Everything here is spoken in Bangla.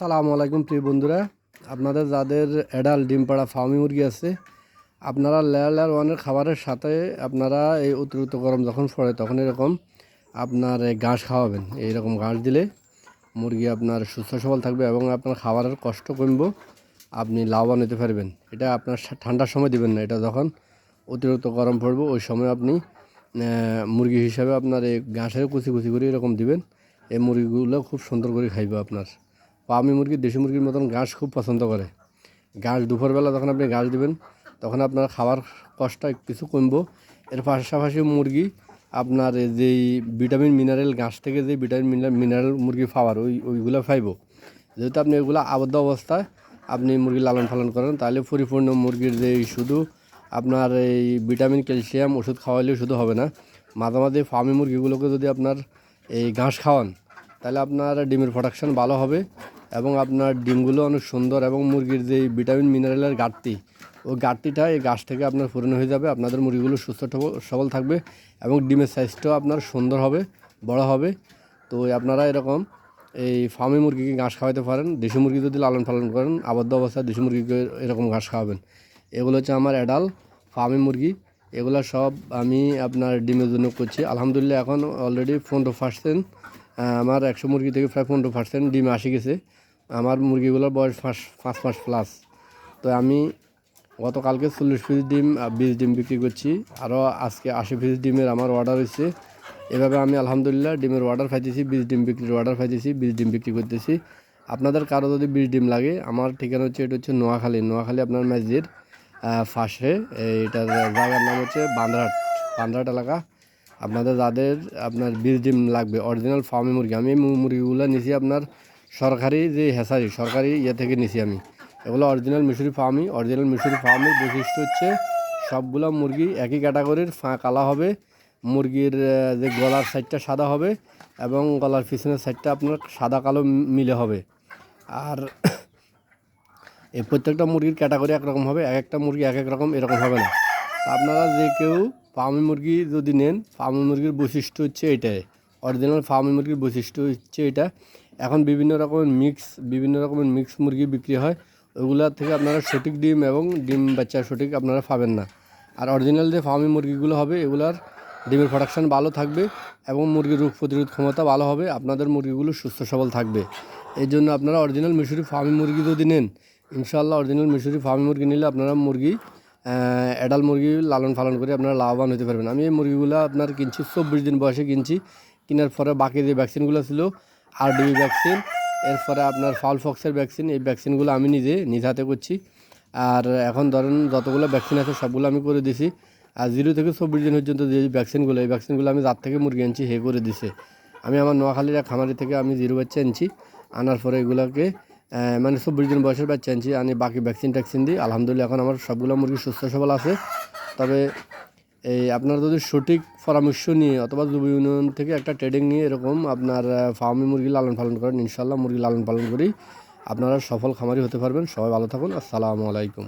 সালামু আলাইকুম প্রিয় বন্ধুরা। আপনাদের যাদের অ্যাডাল ডিম পাড়া ফার্মি মুরগি আছে, আপনারা লেয়ার লেয়ার ওয়ানের খাবারের সাথে আপনারা এই অতিরিক্ত গরম যখন পড়ে তখন এরকম আপনার ঘাস খাওয়াবেন। এইরকম ঘাস দিলে মুরগি আপনার সুস্থ সবল থাকবে এবং আপনার খাবারের কষ্ট কমব, আপনি লাভবান হতে পারবেন। এটা আপনার ঠান্ডার সময় দিবেন না, এটা যখন অতিরিক্ত গরম পড়বে, ওই সময় আপনি মুরগি হিসাবে আপনার এই ঘাসের কুচি কুচি করে এরকম দিবেন, এই মুরগিগুলো খুব সুন্দর করে খাইবে আপনার। পামি মুরগি, দেশি মুরগির মতন ঘাস খুব পছন্দ করে। ঘাস দুপুরবেলা যখন আপনি ঘাস দিবেন, তখন আপনার খাবার কষ্ট কিছু কমবো। এর পাশাপাশি মুরগি, আপনার যেই ভিটামিন মিনারেল ঘাস থেকে যে ভিটামিন মিনারেল মুরগি পাওয়ার, ওই, ওইগুলো পাইব। যেহেতু আপনি ওইগুলো আবদ্ধ অবস্থায় আপনি মুরগি লালন পালন করেন, তাহলে পরিপূর্ণ মুরগির যে শুধু আপনার এই ভিটামিন, ক্যালসিয়াম ওষুধ খাওয়াইলেও শুধু হবে না। মাঝে মাঝে ফার্মি মুরগিগুলোকে যদি আপনার এই ঘাস খাওয়ান, তাহলে আপনার ডিমের প্রোডাকশন ভালো হবে। এবং আপনার ডিমগুলো অনেক সুন্দর এবং মুরগির যে ভিটামিন মিনারেলের ঘাটতি ওই ঘাটতিটা এই গাছ থেকে আপনার পূরণ হয়ে যাবে, আপনাদের মুরগিগুলো সুস্থ সবল থাকবে এবং ডিমের সাইজটাও আপনার সুন্দর হবে, বড় হবে। তো আপনারা এরকম এই ফার্মি মুরগিকে ঘাস খাওয়াতে পারেন, দেশি মুরগি যদি লালন পালন করেন, আবদ্ধ অবস্থায় দেশি মুরগিকে এরকম ঘাস খাওয়াবেন। এগুলো হচ্ছে আমার অ্যাডাল ফার্মি মুরগি, এগুলো সব আমি আপনার ডিমের জন্য করছি। আলহামদুলিল্লাহ এখন অলরেডি পনেরো পার্সেন্ট আমার একশো মুরগি থেকে প্রায় পনেরো পার্সেন্ট ডিম আসে গেছে। আমার মুরগিগুলোর বয়স পাঁচ পাঁচ মাস প্লাস তো আমি গতকালকে চল্লিশ পিস ডিম বিশ ডিম বিক্রি করছি। আরও আজকে আশি পিস ডিমের আমার অর্ডার হয়েছে। এভাবে আমি আলহামদুলিল্লাহ ডিমের অর্ডার পাইতেছি বিশ ডিম বিক্রির অর্ডার পাইতেছি বিশ ডিম বিক্রি করতেছি। আপনাদের কারও যদি বিশ ডিম লাগে, আমার ঠিকানা হচ্ছে, এটা হচ্ছে নোয়াখালী। নোয়াখালী আপনার মসজিদ ফাঁসে এটার জায়গার নাম হচ্ছে বান্দ্রাট বান্দ্রাট এলাকা। আপনাদের যাদের আপনার বিশ ডিম লাগবে অরিজিনাল ফার্মি মুরগি। আমি মুরগিগুলো নিছি আপনার সরকারি যে হেসারি সরকারি ইয়ে থেকে নিছি আমি। এগুলো অরিজিনাল মিশরি ফার্মি অরিজিনাল মিশরি ফার্মের বৈশিষ্ট্য হচ্ছে সবগুলো মুরগি একই ক্যাটাগরির ফা কালা হবে, মুরগির যে গলার সাইডটা সাদা হবে এবং গলার পিছনের সাইডটা আপনার সাদা কালো মিলে হবে। আর এই প্রত্যেকটা মুরগির ক্যাটাগরি একরকম হবে, এক একটা মুরগি এক এক রকম, এরকম হবে না। আপনারা যে কেউ ফার্মি মুরগি যদি নেন ফার্মি মুরগির বৈশিষ্ট্য হচ্ছে এটাই। অরিজিনাল ফার্মি মুরগির বৈশিষ্ট্য হচ্ছে এটা। এখন বিভিন্ন রকমের মিক্স বিভিন্ন রকমের মিক্স মুরগি বিক্রি হয়। ওইগুলোর থেকে আপনারা সঠিক ডিম এবং ডিম বাচ্চা সঠিক আপনারা পাবেন না। আর অরিজিনাল যে ফার্মি মুরগিগুলো হবে, এগুলার ডিমের প্রোডাকশন ভালো থাকবে এবং মুরগির রোগ প্রতিরোধ ক্ষমতা ভালো হবে, আপনাদের মুরগিগুলো সুস্থ সবল থাকবে। এই জন্য আপনারা অরিজিনাল মিশরি ফার্মি মুরগি যদি নেন ইনশাল্লাহ অরিজিনাল মিশরি ফার্মি মুরগি নিলে আপনারা মুরগি অ্যাডাল মুরগি লালন পালন করে আপনারা লাভবান হতে পারবেন। আমি এই মুরগিগুলো আপনার কিনছি, চব্বিশ দিন বয়সে কিনছি। কেনার পরে বাকি যে ভ্যাকসিনগুলো ছিল আরডিবি ভ্যাকসিন এরপরে আপনার ফাউল ফক্সের ভ্যাকসিন এই ভ্যাকসিনগুলো আমি নিজে, নিজ হাতে করছি। আর এখন ধরেন যতগুলো ভ্যাকসিন আছে, সবগুলো আমি করে দিছি। আর জিরো থেকে চব্বিশ দিন পর্যন্ত যে ভ্যাকসিনগুলো এই ভ্যাকসিনগুলো আমি যার থেকে মুরগি আনছি, হে করে দিছে। আমি আমার নোয়াখালীর এক খামারি থেকে আমি জিরো বাচ্চা আনছি। আনার পরে এগুলোকে মানে চব্বিশ দিন বয়সের বাচ্চা আনছি আমি বাকি ভ্যাকসিন ট্যাকসিন দিই। আলহামদুলিল্লাহ, এখন আমার সবগুলো মুরগি সুস্থ সবল আছে। তবে এই আপনারা যদি সঠিক পরামর্শ নিয়ে অথবা যুব ইউনিয়ন থেকে একটা ট্রেডিং নিয়ে এরকম আপনার ফার্মে মুরগি লালন পালন করেন ইনশাল্লাহ মুরগি লালন পালন করি আপনারা সফল খামারি হতে পারবেন। সবাই ভালো থাকুন। আসসালামু আলাইকুম।